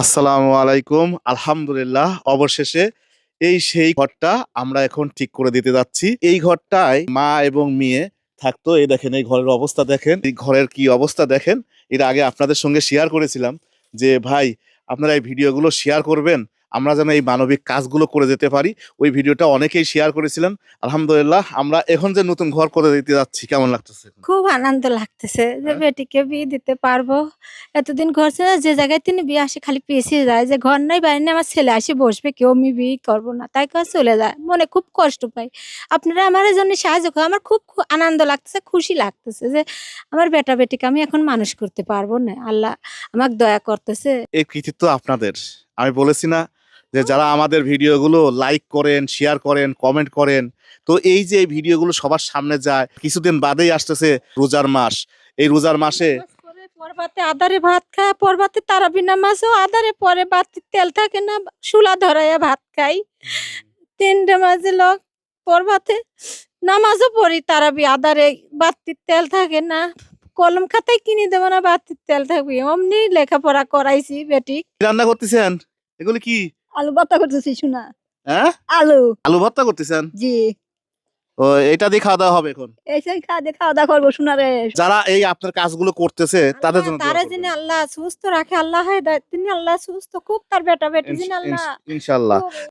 আসসালামু আলাইকুম। আলহামদুলিল্লাহ, অবশেষে এই সেই ঘরটা আমরা এখন ঠিক করে দিতে যাচ্ছি। এই ঘরটায় মা এবং মেয়ে থাকতো। এই দেখেন, এই ঘরের অবস্থা দেখেন, এই ঘরের কি অবস্থা দেখেন। এটা আগে আপনাদের সঙ্গে শেয়ার করেছিলাম যে, ভাই, আপনারা এই ভিডিওগুলো শেয়ার করবেন? আমরা যেন এই মানবিক কাজগুলো করে যেতে পারি। ওই ভিডিওটা অনেকেই শেয়ার করেছিলেন। আলহামদুলিল্লাহ আমরা এখন যে নতুন ঘর করে দিতে যাচ্ছি কেমন লাগতেছে? খুব আনন্দ লাগতেছে যে হ্যাঁ? বেটিকে বিয়ে দিতে পারব। এতদিন ঘর ছিল যে জায়গায় তিনি বিয়ে আসে খালি পেছিয়ে যায়। যে ঘর নাই বাড়ি নেই আমার ছেলে আসে বসবে কেউ আমি বিয়ে করব না তাই করে চলে যায়। মনে খুব কষ্ট পাই। আপনারা আমার জন্য সাহায্য করে আমার খুব আনন্দ লাগতেছে খুশি লাগতেছে যে আমার বেটা বেটিকে আমি এখন মানুষ করতে পারব না। আল্লাহ আমাকে দয়া করতেছে। এই কৃতিত্ব আপনাদের। আমি বলেছি না যে যারা আমাদের ভিডিওগুলো লাইক করেন শেয়ার করেন কমেন্ট করেন তো এই যে এই ভিডিওগুলো সবার সামনে যায় কিছুদিন বাদেই আসতেছে রোজার মাস। এই রোজার মাসে পরবাতে আদারে ভাত খায় পরবাতে তারাবি নামাজও আদারে পরে বাতির তেল থাকে না শুলা ধরাইয়া ভাত খাই। তিনটে মাঝে লোক পরবাতে নামাজও পড়ি তারাবি আদারে বাতির তেল থাকে না কলম খাতায় কিনে দেবো না বাতির তেল থাকবে অমনি লেখাপড়া করাইছি বেটি রান্না করতেছেন? এগুলো কি? আলু ভর্তা করতেছি শোনা। হ্যাঁ? আলু। আলু ভর্তা করতেছেন? জি। ও এটা দিয়ে খাওয়া দাওয়া হবে এখন? এইসব খাওয়া দিয়ে খাওয়া দাওয়া করব শোনা রে। যারা এই আপনার কাজগুলো করতেছে তাদের জন্য তারা যিনি আল্লাহ সুস্থ রাখে আল্লাহ হয় তিনি আল্লাহ সুস্থ খুব তার বেটা বেটি যিনি আল্লাহ। ইনশ- ইনশাল্লাহ। খুব-